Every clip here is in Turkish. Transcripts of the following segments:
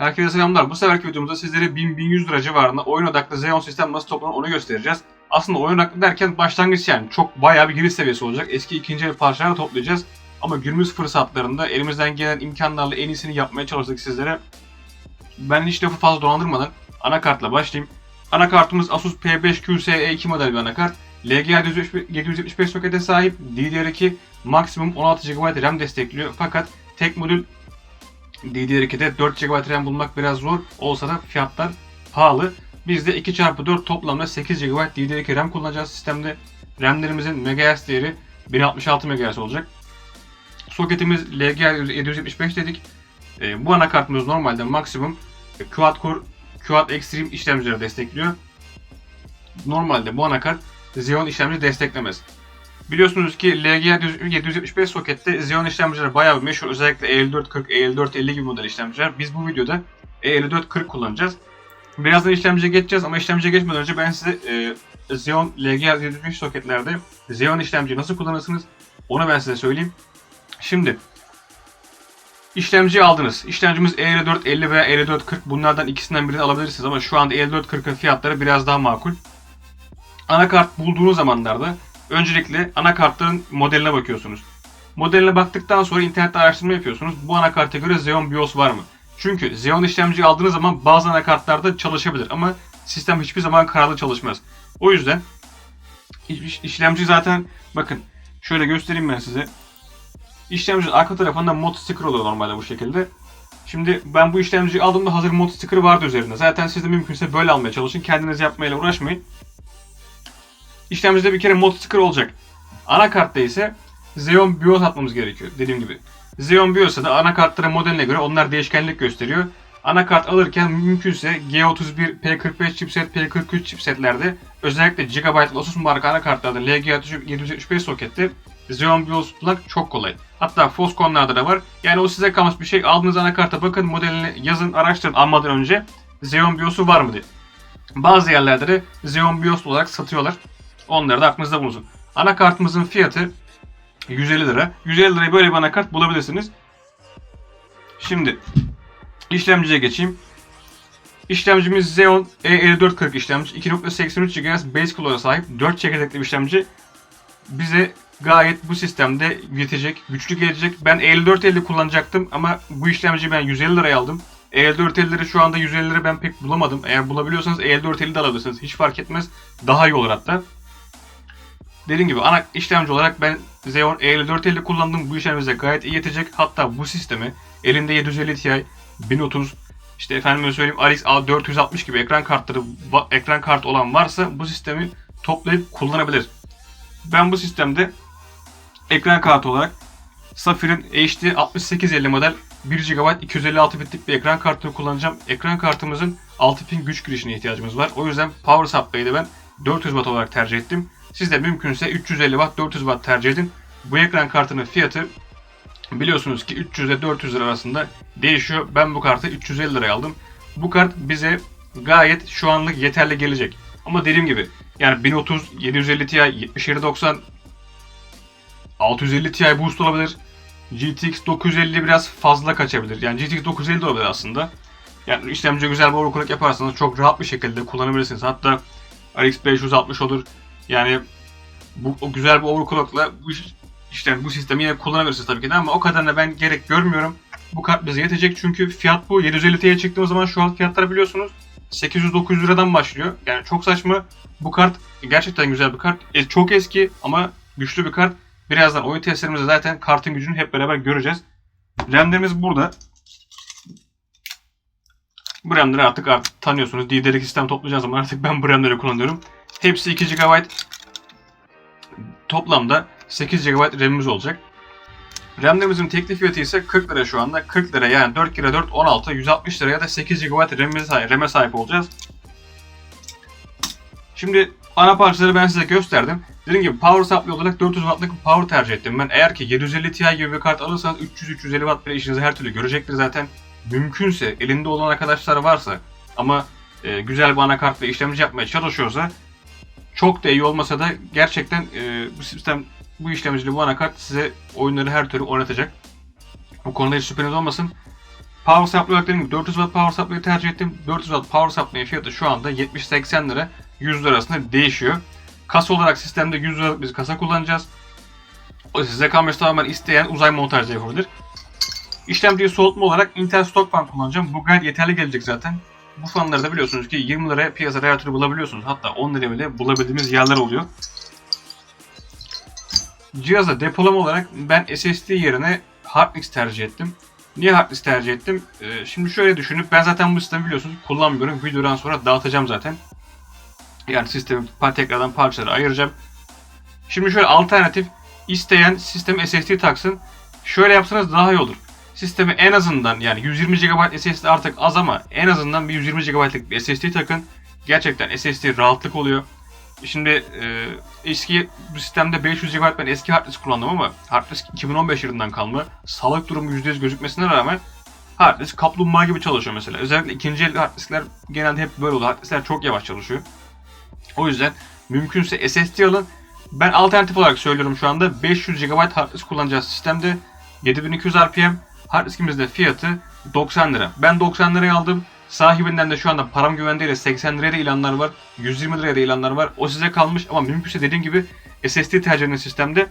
Herkese selamlar. Bu seferki videomuzda sizlere 1000-1100 lira civarında oyun odaklı Xeon sistem nasıl toplanır onu göstereceğiz. Aslında oyun odaklı derken başlangıç yani çok bayağı bir giriş seviyesi olacak. Eski ikinci el parçalarla toplayacağız. Ama günümüz fırsatlarında elimizden gelen imkanlarla en iyisini yapmaya çalıştık sizlere. Ben hiç lafı fazla dolandırmadan anakartla başlayayım. Anakartımız Asus P5QSE2 model bir anakart. LGA 775 sokete sahip DDR2 maksimum 16 GB RAM destekliyor. Fakat tek modül DDR2'de 4 GB RAM bulmak biraz zor olsa da fiyatlar pahalı. Biz de 2x4 toplamda 8 GB DDR2 RAM kullanacağız sistemde. RAM'lerimizin MHz değeri 1066 MHz olacak. Soketimiz LGA 775 dedik. E, bu anakartımız normalde maksimum Quad Core Quad Extreme işlemcileri destekliyor. Normalde bu anakart Xeon işlemci desteklemez. Biliyorsunuz ki LGA 775 sokette Xeon işlemcileri bayağı meşhur. Özellikle E E5440, E5450 gibi model işlemciler. Biz bu videoda E E5440 kullanacağız. Birazdan işlemciye geçeceğiz ama işlemciye geçmeden önce ben size e, Xeon LGA 775 soketlerde Xeon işlemciyi nasıl kullanırsınız onu ben size söyleyeyim. Şimdi işlemciyi aldınız. İşlemcimiz E E5450 veya E5440 bunlardan ikisinden birini alabilirsiniz ama şu anda E E5440'ın fiyatları biraz daha makul. Anakart bulduğunuz zamanlarda öncelikle anakartların modeline bakıyorsunuz. Modeline baktıktan sonra internette araştırma yapıyorsunuz. Bu anakarta göre Xeon BIOS var mı? Çünkü Xeon işlemciyi aldığınız zaman bazı anakartlarda çalışabilir ama sistem hiçbir zaman kararlı çalışmaz. O yüzden iş- işlemci zaten bakın şöyle göstereyim ben size. İşlemcinin arka tarafında mod sticker oluyor normalde bu şekilde. Şimdi ben bu işlemciyi aldığımda hazır mod sticker vardı üzerinde. Zaten siz de mümkünse böyle almaya çalışın. Kendiniz yapmayla uğraşmayın. İşlemcide bir kere mod sticker olacak. Anakartta ise Xeon BIOS atmamız gerekiyor dediğim gibi. Xeon BIOS'a da anakartların modeline göre onlar değişkenlik gösteriyor. Anakart alırken mümkünse G31, P45 chipset, P43 chipsetlerde özellikle GB Asus marka anakartlarda LGA 775 sokette Xeon BIOS bulmak çok kolay. Hatta Foscon'larda da var. Yani o size kalmış bir şey. Aldığınız anakarta bakın modelini yazın araştırın almadan önce Xeon BIOS'u var mı diye. Bazı yerlerde de Xeon BIOS olarak satıyorlar. Onları da aklınızda bulunsun. Anakartımızın fiyatı 150 lira. 150 liraya böyle bir anakart bulabilirsiniz. Şimdi işlemciye geçeyim. İşlemcimiz Xeon E5440 işlemci. 2.83 GHz base clock'a sahip 4 çekirdekli bir işlemci. Bize gayet bu sistemde yetecek, güçlü gelecek. Ben E5450 kullanacaktım ama bu işlemciyi ben 150 liraya aldım. E5450'leri şu anda 150 lira ben pek bulamadım. Eğer bulabiliyorsanız E5450 de alabilirsiniz. Hiç fark etmez. Daha iyi olur hatta. Dediğim gibi ana işlemci olarak ben Xeon E5450 kullandım. Bu işlemimize gayet iyi yetecek. Hatta bu sistemi elinde 750 Ti, 1030, işte efendime söyleyeyim RX A460 gibi ekran kartları ekran kartı olan varsa bu sistemi toplayıp kullanabilir. Ben bu sistemde ekran kartı olarak Saphir'in HD 6850 model 1 GB 256 bitlik bir ekran kartını kullanacağım. Ekran kartımızın 6 pin güç girişine ihtiyacımız var. O yüzden Power Supply'ı da ben 400 Watt olarak tercih ettim. Siz de mümkünse 350 Watt 400 Watt tercih edin. Bu ekran kartının fiyatı biliyorsunuz ki 300 ile 400 lira arasında değişiyor. Ben bu kartı 350 liraya aldım. Bu kart bize gayet şu anlık yeterli gelecek. Ama dediğim gibi yani 1030, 750 Ti, 7790, 650 Ti boost olabilir. GTX 950 biraz fazla kaçabilir. Yani GTX 950 de olabilir aslında. Yani işlemci güzel bir overclock yaparsanız çok rahat bir şekilde kullanabilirsiniz. Hatta RX 560 olur. Yani bu o güzel bir overclockla bu iş- işte bu sistemi yine kullanabilirsiniz tabii ki de ama o kadarına ben gerek görmüyorum. Bu kart bize yetecek çünkü fiyat bu. 750 T'ye çıktığımız zaman şu an fiyatları biliyorsunuz 800-900 liradan başlıyor. Yani çok saçma. Bu kart gerçekten güzel bir kart. E, çok eski ama güçlü bir kart. Birazdan oyun testlerimizde zaten kartın gücünü hep beraber göreceğiz. RAM'lerimiz burada. Bu RAM'leri artık, artık tanıyorsunuz. DDR2 sistem toplayacağız zaman artık ben bu RAM'leri kullanıyorum. Hepsi 2 GB. Toplamda 8 GB RAM'imiz olacak. RAM'lerimizin teklif fiyatı ise 40 lira şu anda. 40 lira yani 4 kere 4 16 160 liraya da 8 GB RAM'e sahip, olacağız. Şimdi ana parçaları ben size gösterdim. Dediğim gibi power supply olarak 400 wattlık power tercih ettim ben. Eğer ki 750 Ti gibi bir kart alırsanız 300-350 watt bile işinizi her türlü görecektir zaten. Mümkünse elinde olan arkadaşlar varsa ama e, güzel bir anakart ve işlemci yapmaya çalışıyorsa çok da iyi olmasa da gerçekten e, bu sistem bu işlemcili bu anakart size oyunları her türlü oynatacak. Bu konuda hiç şüpheniz olmasın. Power supply olarak gibi 400 watt power supply'ı tercih ettim. 400 watt power supply fiyatı şu anda 70-80 lira 100 lira arasında değişiyor. Kasa olarak sistemde 100 liralık bir kasa kullanacağız. O size kalmış tamamen isteyen uzay montajda yapabilir. İşlemciyi soğutma olarak Intel Stock kullanacağım. Bu gayet yeterli gelecek zaten. Bu fanları da biliyorsunuz ki 20 liraya piyasa radyatörü bulabiliyorsunuz. Hatta 10 liraya bile bulabildiğimiz yerler oluyor. Cihaza depolama olarak ben SSD yerine hard disk tercih ettim. Niye hard disk tercih ettim? Ee, şimdi şöyle düşünüp ben zaten bu sistemi biliyorsunuz kullanmıyorum. Videodan sonra dağıtacağım zaten. Yani sistemi tekrardan parçalara ayıracağım. Şimdi şöyle alternatif isteyen sistem SSD taksın. Şöyle yapsanız daha iyi olur. Sisteme en azından yani 120 GB SSD artık az ama en azından bir 120 GB'lık bir SSD takın. Gerçekten SSD rahatlık oluyor. Şimdi e, eski bu sistemde 500 GB ben eski hard disk kullandım ama hard disk 2015 yılından kalma. Sağlık durumu %100 gözükmesine rağmen hard disk kaplumbağa gibi çalışıyor mesela. Özellikle ikinci el hard diskler genelde hep böyle oluyor. Hard diskler çok yavaş çalışıyor. O yüzden mümkünse SSD alın. Ben alternatif olarak söylüyorum şu anda 500 GB hard disk kullanacağız sistemde. 7200 RPM hard diskimizde fiyatı 90 lira. Ben 90 liraya aldım. Sahibinden de şu anda param güvendeyle 80 liraya da ilanlar var. 120 liraya da ilanlar var. O size kalmış ama mümkünse dediğim gibi SSD tercih edin sistemde.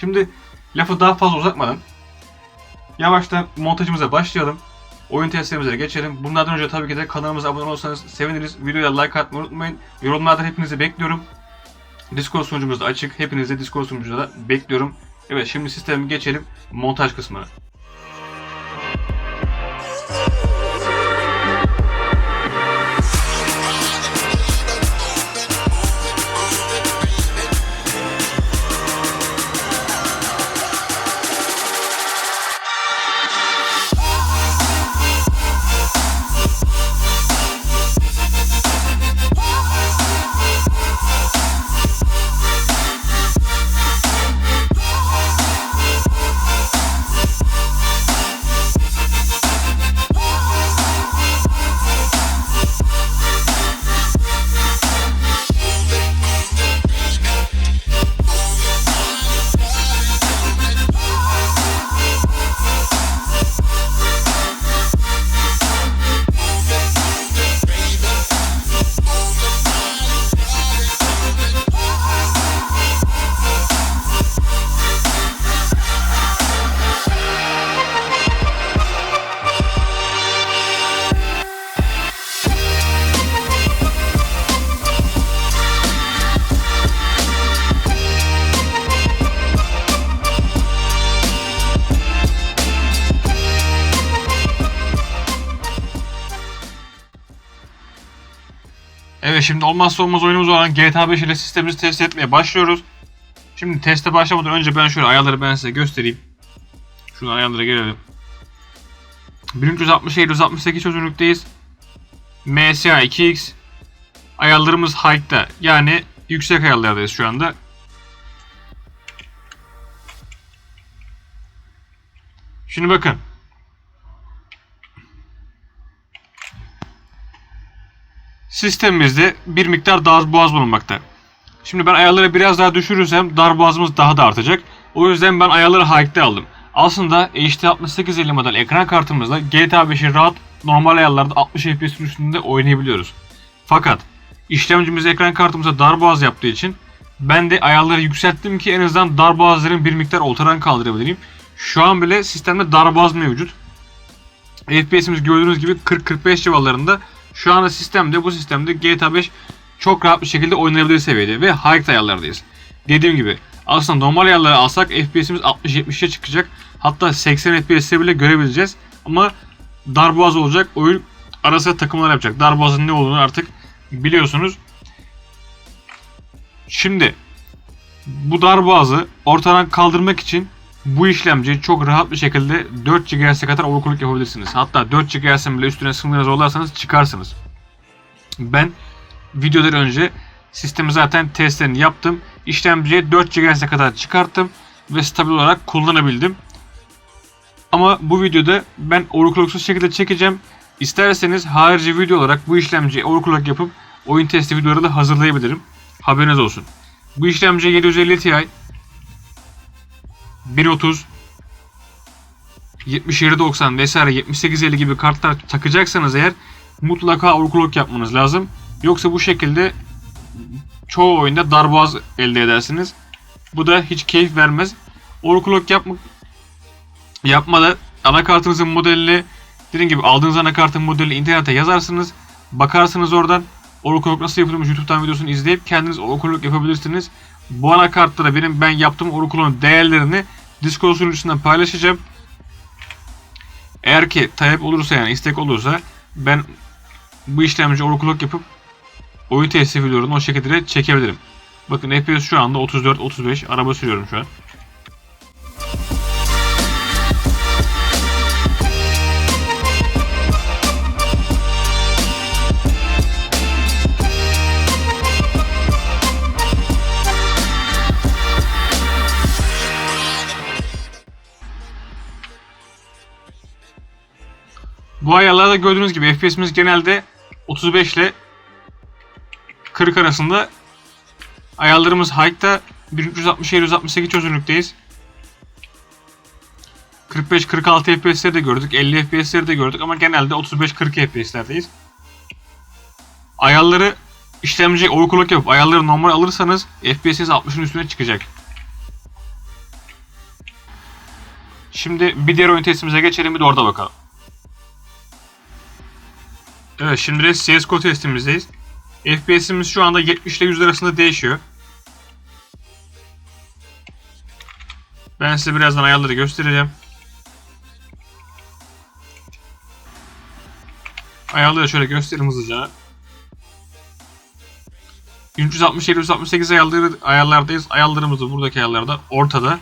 Şimdi lafı daha fazla uzatmadan yavaştan montajımıza başlayalım. Oyun testlerimize geçelim. Bunlardan önce tabii ki de kanalımıza abone olursanız seviniriz. Videoya like atmayı unutmayın. Yorumlarda hepinizi bekliyorum. Discord sunucumuz da açık. Hepinizi Discord sunucumuza da bekliyorum. Evet şimdi sistemi geçelim montaj kısmına. Şimdi olmazsa olmaz oyunumuz olan GTA 5 ile sistemimizi test etmeye başlıyoruz. Şimdi teste başlamadan önce ben şöyle ayarları ben size göstereyim. Şuradan ayarlara gelelim. 1360 768 çözünürlükteyiz. MSA 2X. Ayarlarımız high'ta yani yüksek ayarlardayız şu anda. Şimdi bakın. Sistemimizde bir miktar dar boğaz bulunmakta. Şimdi ben ayarları biraz daha düşürürsem dar boğazımız daha da artacak. O yüzden ben ayarları high'te aldım. Aslında HD 6850 model ekran kartımızla GTA 5'i rahat normal ayarlarda 60 FPS'in üstünde oynayabiliyoruz. Fakat işlemcimiz ekran kartımıza dar boğaz yaptığı için ben de ayarları yükselttim ki en azından dar boğazların bir miktar ortadan kaldırabileyim. Şu an bile sistemde dar boğaz mevcut. FPS'imiz gördüğünüz gibi 40-45 civarlarında. Şu anda sistemde bu sistemde GTA 5 çok rahat bir şekilde oynanabilir seviyede ve high ayarlardayız. Dediğim gibi aslında normal ayarları alsak FPS'imiz 60-70'e çıkacak. Hatta 80 FPS'e bile görebileceğiz. Ama darboğaz olacak. Oyun arasında takımlar yapacak. Darboğazın ne olduğunu artık biliyorsunuz. Şimdi bu darboğazı ortadan kaldırmak için bu işlemci çok rahat bir şekilde 4 GHz'e kadar overclock yapabilirsiniz. Hatta 4 GHz'in bile üstüne sınırına zorlarsanız çıkarsınız. Ben videodan önce sistemi zaten testlerini yaptım. İşlemciye 4 GHz'e kadar çıkarttım ve stabil olarak kullanabildim. Ama bu videoda ben overclocksuz şekilde çekeceğim. İsterseniz harici video olarak bu işlemciye overclock yapıp oyun testi videoları da hazırlayabilirim. Haberiniz olsun. Bu işlemci 750 Ti 1.30 7790 vesaire 7850 gibi kartlar takacaksanız eğer mutlaka overclock yapmanız lazım. Yoksa bu şekilde çoğu oyunda darboğaz elde edersiniz. Bu da hiç keyif vermez. Overclock yapma, yapmadan anakartınızın modelini dediğim gibi aldığınız anakartın modelini internete yazarsınız. Bakarsınız oradan overclock nasıl yapılmış YouTube'dan videosunu izleyip kendiniz overclock yapabilirsiniz. Bu anakartlara benim ben yaptığım overclock'un değerlerini Discord sunucusundan paylaşacağım. Eğer ki talep olursa yani istek olursa ben bu işlemci overclock yapıp oyun testi videolarını o şekilde de çekebilirim. Bakın FPS şu anda 34-35 araba sürüyorum şu an. Bu ayarlarda gördüğünüz gibi FPS'imiz genelde 35 ile 40 arasında. Ayarlarımız High'da 1360-768 çözünürlükteyiz. 45-46 FPS'leri de gördük, 50 FPS'leri de gördük ama genelde 35-40 FPS'lerdeyiz. Ayarları işlemci overclock yapıp ayarları normal alırsanız FPS'iniz 60'ın üstüne çıkacak. Şimdi bir diğer oyun testimize geçelim bir de orada bakalım. Evet şimdi de CSGO testimizdeyiz. FPS'imiz şu anda 70 ile 100 arasında değişiyor. Ben size birazdan ayarları göstereceğim. Ayarları şöyle göstereyim hızlıca. 360 768 ayarları ayarlardayız. Ayarlarımız da buradaki ayarlarda ortada.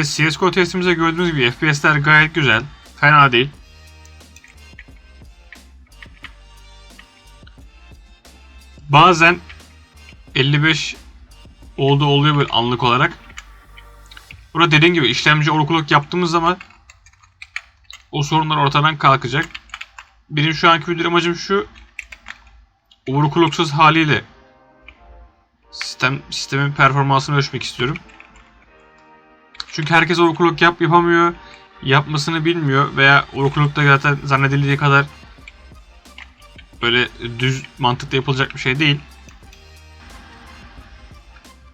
Evet CSGO testimizde gördüğünüz gibi FPS'ler gayet güzel. Fena değil. Bazen 55 olduğu oluyor böyle anlık olarak. Burada dediğim gibi işlemci overclock yaptığımız zaman o sorunlar ortadan kalkacak. Benim şu anki video amacım şu overclocksuz haliyle sistem sistemin performansını ölçmek istiyorum. Çünkü herkes overclock yap yapamıyor. Yapmasını bilmiyor veya overclock'ta zaten zannedildiği kadar böyle düz mantıkla yapılacak bir şey değil.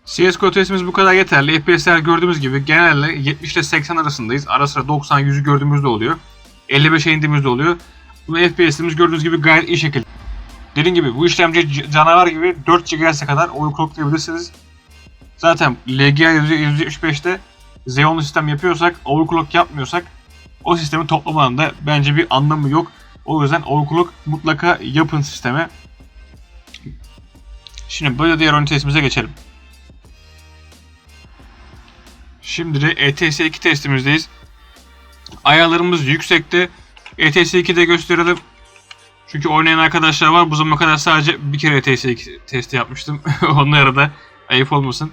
CSGO testimiz bu kadar yeterli. FPS'ler gördüğümüz gibi genelde 70 ile 80 arasındayız. Ara sıra 90-100'ü gördüğümüzde oluyor. 55'e indiğimizde oluyor. Bu FPS'imiz gördüğünüz gibi gayet iyi şekilde. Dediğim gibi bu işlemci canavar gibi 4 GHz'e kadar overclocklayabilirsiniz. Zaten LGA 175'te Xeon'lu sistem yapıyorsak, overclock yapmıyorsak o sistemin toplamanın da bence bir anlamı yok. O yüzden overclock mutlaka yapın sisteme. Şimdi böyle diğer oyun testimize geçelim. Şimdi de E ETS2 testimizdeyiz. Ayarlarımız yüksekte. E ETS2'de gösterelim. Çünkü oynayan arkadaşlar var. Bu zamana kadar sadece bir kere E ETS2 testi yapmıştım. Onlara da ayıp olmasın.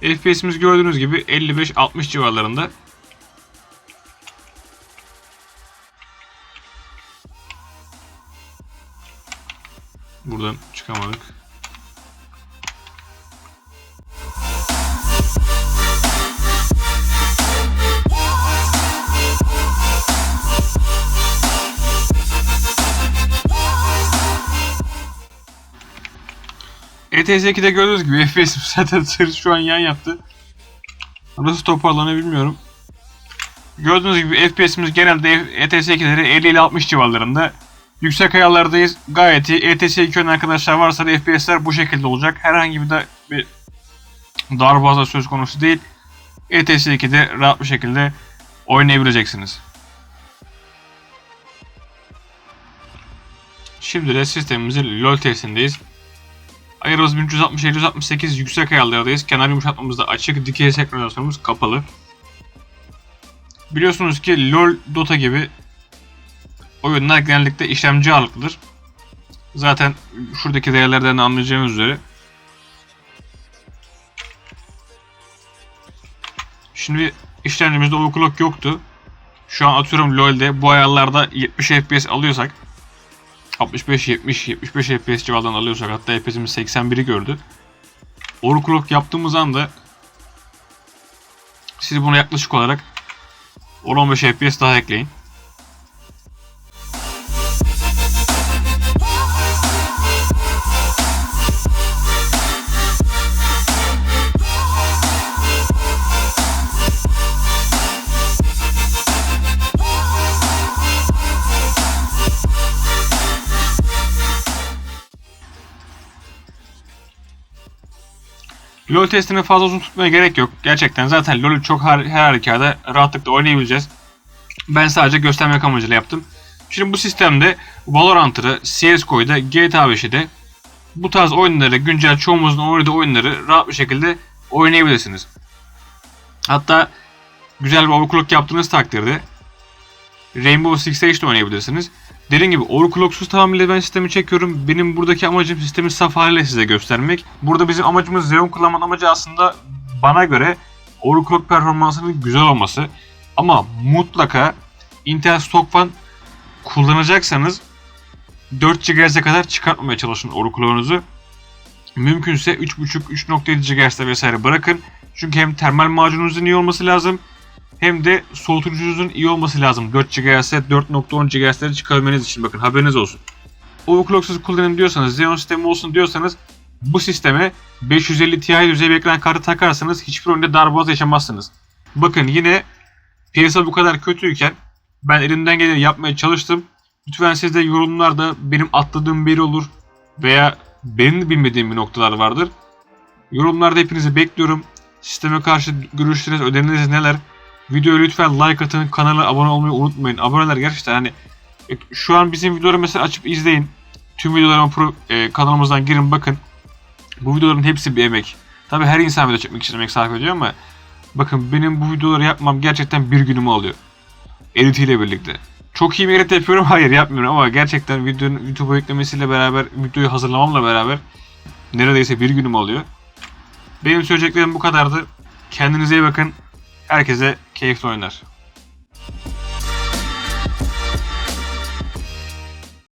FPS'imiz gördüğünüz gibi 55-60 civarlarında. ETS2'de gördüğünüz gibi FPS zaten şu an yan yaptı. Nasıl toparlanıyor bilmiyorum. Gördüğünüz gibi FPS'imiz genelde ETS2'leri 50 ile 60 civarlarında. Yüksek ayarlardayız. Gayet iyi. ETS2 oynayan arkadaşlar varsa da FPS'ler bu şekilde olacak. Herhangi bir, de bir darboğaza söz konusu değil. ETS2'de rahat bir şekilde oynayabileceksiniz. Şimdi de sistemimizin LoL testindeyiz. Ayarımız 1360 768 yüksek ayarlardayız. Kenar yumuşatmamız da açık. Dikey senkronizasyonumuz kapalı. Biliyorsunuz ki LoL, Dota gibi oyunlar genellikle işlemci ağırlıklıdır. Zaten şuradaki değerlerden de anlayacağınız üzere. Şimdi işlemcimizde overclock yoktu. Şu an atıyorum LoL'de bu ayarlarda 70 FPS alıyorsak 65 70 75 FPS civarından alıyorsak hatta FPS'imiz 81'i gördü. Overclock yaptığımız anda siz buna yaklaşık olarak 10-15 FPS daha ekleyin. LoL testini fazla uzun tutmaya gerek yok. Gerçekten zaten LoL'ü çok her, her halükarda rahatlıkla oynayabileceğiz. Ben sadece göstermek amacıyla yaptım. Şimdi bu sistemde Valorant'ı, CSGO'yu da GTA 5'i de bu tarz oyunları, güncel çoğumuzun oynadığı oyunları rahat bir şekilde oynayabilirsiniz. Hatta güzel bir overclock yaptığınız takdirde Rainbow Six Siege de oynayabilirsiniz. Dediğim gibi overclocksuz tamamıyla ben sistemi çekiyorum. Benim buradaki amacım sistemi saf haliyle size göstermek. Burada bizim amacımız Xeon kullanmanın amacı aslında bana göre overclock performansının güzel olması. Ama mutlaka Intel Stock Fan kullanacaksanız 4 GHz'e kadar çıkartmamaya çalışın overclock'unuzu. Mümkünse 3.5-3.7 GHz'de vesaire bırakın. Çünkü hem termal macununuzun iyi olması lazım hem de soğutucunuzun iyi olması lazım. 4 GHz'e 4.10 GHz'leri çıkarmanız için bakın haberiniz olsun. Overclocksuz kullanayım diyorsanız, Xeon sistemi olsun diyorsanız bu sisteme 550 Ti düzey bir ekran kartı takarsanız hiçbir oyunda darboğaz yaşamazsınız. Bakın yine piyasa bu kadar kötüyken ben elimden geleni yapmaya çalıştım. Lütfen siz de yorumlarda benim atladığım biri olur veya benim bilmediğim bir noktalar vardır. Yorumlarda hepinizi bekliyorum. Sisteme karşı görüşleriniz, öneriniz neler? Videoya lütfen like atın, kanala abone olmayı unutmayın. Aboneler gerçekten hani e, şu an bizim videoları mesela açıp izleyin. Tüm videolarıma pro, e, kanalımızdan girin bakın. Bu videoların hepsi bir emek. Tabi her insan video çekmek için emek sarf ediyor ama bakın benim bu videoları yapmam gerçekten bir günümü alıyor. Editiyle birlikte. Çok iyi bir edit yapıyorum. Hayır yapmıyorum ama gerçekten videonun YouTube'a yüklemesiyle beraber, videoyu hazırlamamla beraber neredeyse bir günüm alıyor. Benim söyleyeceklerim bu kadardı. Kendinize iyi bakın. Herkese keyifli oyunlar.